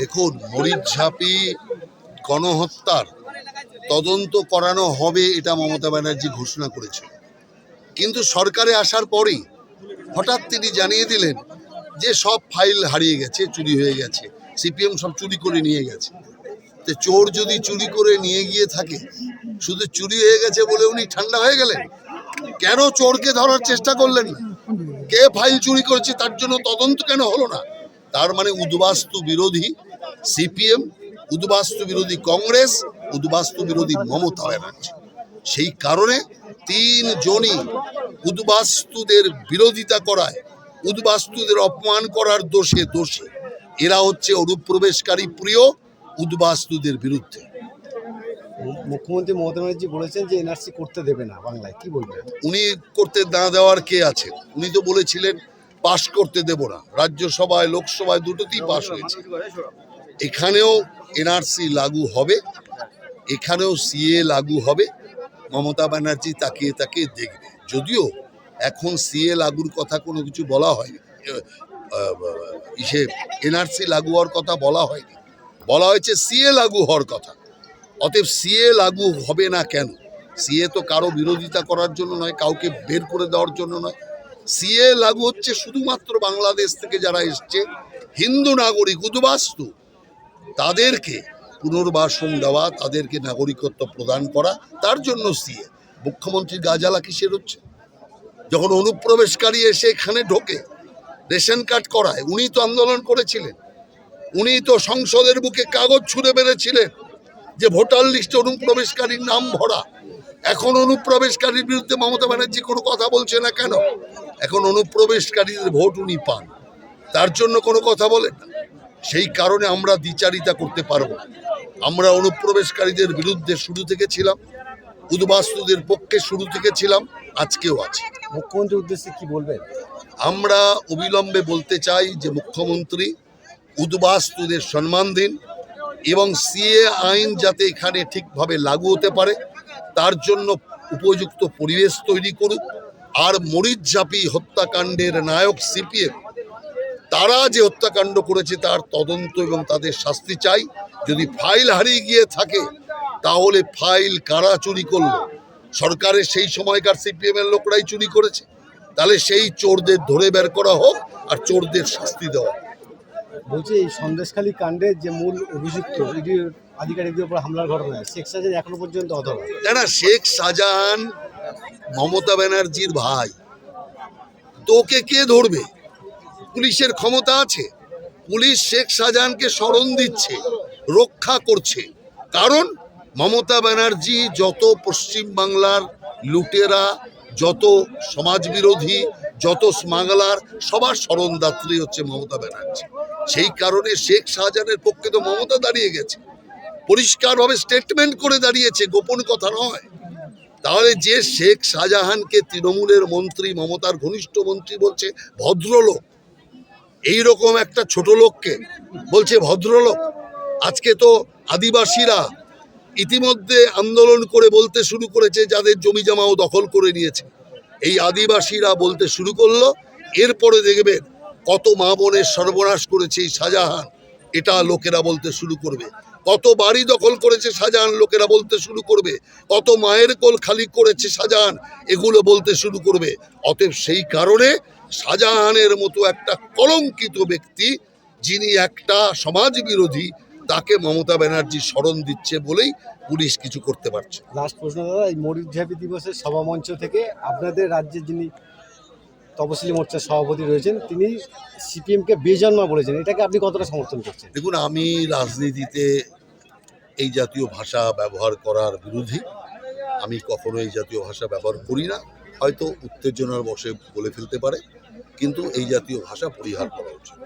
দেখুন মরিচঝাপি গণহত্যার তদন্ত করানো হবে এটা মমতা ব্যানার্জি ঘোষণা করেছিল কিন্তু সরকারে আসার পরেই হঠাৎ তিনি জানিয়ে দিলেন যে সব ফাইল হারিয়ে গেছে, চুরি হয়ে গেছে, সিপিএম সব চুরি করে নিয়ে গেছে। তো চোর যদি চুরি করে নিয়ে গিয়ে থাকে, শুধু চুরি হয়ে গেছে বলে উনি ঠান্ডা হয়ে গেলেন? কেন চোরকে ধরার চেষ্টা করলেন কে ফাইল চুরি করেছে তার জন্য তদন্ত কেন হলো না? তার মানে উদ্বাস্তু বিরোধী সিপিএম উদ্বাস্তু বিরোধী কংগ্রেস উদ্বাস্তু বিরোধী মমতা ব্যানার্জি। সেই কারণে তিনজনই উদ্বাস্তুদের বিরোধিতা করায় উদ্বাস্তুদের অপমান করার দোষে দোষী। এরা হচ্ছে অনুপ্রবেশকারী প্রিয় উদ্বাস্তুদের বিরুদ্ধে। মুখ্যমন্ত্রী মমতা ব্যানার্জি বলেছেন যে এনআরসি করতে দেবে না বাংলায়। কি বলবেন? উনি করতে না দেওয়ার কে আছে উনি তো বলেছিলেন পাশ করতে দেব না। রাজ্যসভায় লোকসভায় দুটোতেই পাশ হয়েছে। এখানেও এনআরসি লাগু হবে, এখানেও সিএ লাগু হবে, মমতা ব্যানার্জি তাকিয়ে তাকিয়ে দেখবে। যদিও এখন সিএ লাগুর কথা কোনো কিছু বলা হয়নি ইসে এনআরসি লাগু হওয়ার কথা বলা হয়নি। বলা হয়েছে সিএ লাগু হওয়ার কথা, অতএব সিএ লাগু হবে না কেন? সিএ তো কারও বিরোধিতা করার জন্য নয়, কাউকে বের করে দেওয়ার জন্য নয়। সিএ লাগু হচ্ছে শুধুমাত্র বাংলাদেশ থেকে যারা এসছে, হিন্দু নাগরিক, উদ্বাস্তু। তাদেরকে পুনর্বাসন দেওয়া, তাদেরকে নাগরিকত্ব প্রদান করা, তার জন্য সিএ। মুখ্যমন্ত্রীর গাজালা কিসের হচ্ছে? যখন অনুপ্রবেশকারী এসে এখানে ঢোকে, রেশন কার্ড করায়, উনি তো আন্দোলন করেছিলেন। উনি তো সংসদের বুকে কাগজ ছুঁড়ে বেড়েছিলেন যে ভোটার লিস্টে অনুপ্রবেশকারীর নাম ভরা। এখন অনুপ্রবেশকারীর বিরুদ্ধে মমতা ব্যানার্জি কোনো কথা বলছে না কেন? এখন অনুপ্রবেশকারীদের ভোট উনি পান। তার জন্য কোনো কথা বলেন না। সেই কারণে আমরা দ্বিচারিতা করতে পারব না। আমরা অনুপ্রবেশকারীদের বিরুদ্ধে শুরু থেকে ছিলাম উদ্বাস্তুদের পক্ষে শুরু থেকে ছিলাম আজকেও আছি। মুখ্যমন্ত্রীর উদ্দেশ্যে কি বলবেন? আমরা অবিলম্বে বলতে চাই যে মুখ্যমন্ত্রী উদ্বাস্তুদের সম্মান দিন এবং সিএ আইন যাতে এখানে ঠিকভাবে লাগু হতে পারে তার জন্য উপযুক্ত পরিবেশ তৈরি করুক। আর মরিচ মরিচঝাপি হত্যাকাণ্ডের নায়ক সিপিএম তারা যে হত্যাকাণ্ড করেছে তার তদন্ত এবং তাদের শাস্তি চাই। যদি ফাইল হারিয়ে গিয়ে থাকে তাহলে ফাইল কারা চুরি করল? সরকারের সেই সময়কার সিপিএম এর লোকরাই চুরি করেছে। তাহলে সেই চোরদের ধরে বের করা হোক আর চোরদের শাস্তি দেওয়া। বলছি এই সন্দেশখালী কাণ্ডের যে মূল অভিযুক্ত আধিকারিকদের উপর হামলার ঘটনায় শেখ সাজান এখনও পর্যন্ত অধরা। না না শেখ শাহজাহান মমতা ব্যানার্জির ভাই তোকে কে ধরবে? পুলিশের ক্ষমতা আছে। পুলিশ শেখ শাহজাহানকে স্মরণ দিচ্ছে, রক্ষা করছে। কারণ মমতা ব্যানার্জি যত পশ্চিম বাংলার লুটেরা, যত সমাজবিরোধী, যত স্মাগলার, সবার স্মরণদাত্রী হচ্ছে মমতা ব্যানার্জি। সেই কারণে শেখ শাহজাহানের পক্ষে তো মমতা দাঁড়িয়ে গেছে। পরিষ্কারভাবে স্টেটমেন্ট করে দাঁড়িয়েছে, গোপন কথা নয়। তাহলে যে শেখ শাহজাহানকে তৃণমূলের মন্ত্রী, মমতার ঘনিষ্ঠ মন্ত্রী বলছে, ভদ্রলোক এই রকম একটা ছোট লোককে বলছে ভদ্রলোক, আজকে তো আদিবাসীরা ইতিমধ্যে আন্দোলন করে বলতে শুরু করেছে, যাদের জমি জমাও দখল করে নিয়েছে। এই আদিবাসীরা বলতে শুরু করল, এরপরে দেখবেন কত মা বোনের সর্বনাশ করেছে এই শাহজাহান। এটা লোকেরা বলতে শুরু করবে। কত বাড়ি দখল করেছে শাহজাহান লোকেরা বলতে শুরু করবে কত মায়ের কোল খালি করেছে শাহজাহান এগুলো বলতে শুরু করবে অতএব সেই কারণে শাহজাহানের মতো একটা কলঙ্কিত ব্যক্তি, যিনি একটা সমাজ বিরোধী তাকে মমতা ব্যানার্জি স্মরণ দিচ্ছে বলেই পুলিশ কিছু করতে পারছে। লাস্ট প্রশ্ন দাদা, এই মরিচঝাপি দিবসের সভামঞ্চ থেকে আপনাদের রাজ্যে যিনি তপশিলি মোর্চার সভাপতি রয়েছেন, তিনি সিপিএমকে বেজন্মা বলেছেন। এটাকে আপনি কতটা সমর্থন করছেন? দেখুন, আমি রাজনীতিতে এই জাতীয় ভাষা ব্যবহার করার বিরোধী। আমি কখনো এই জাতীয় ভাষা ব্যবহার করি না। হয়তো উত্তেজনার বসে বলে ফেলতে পারে, কিন্তু এই জাতীয় ভাষা পরিহার করা উচিত।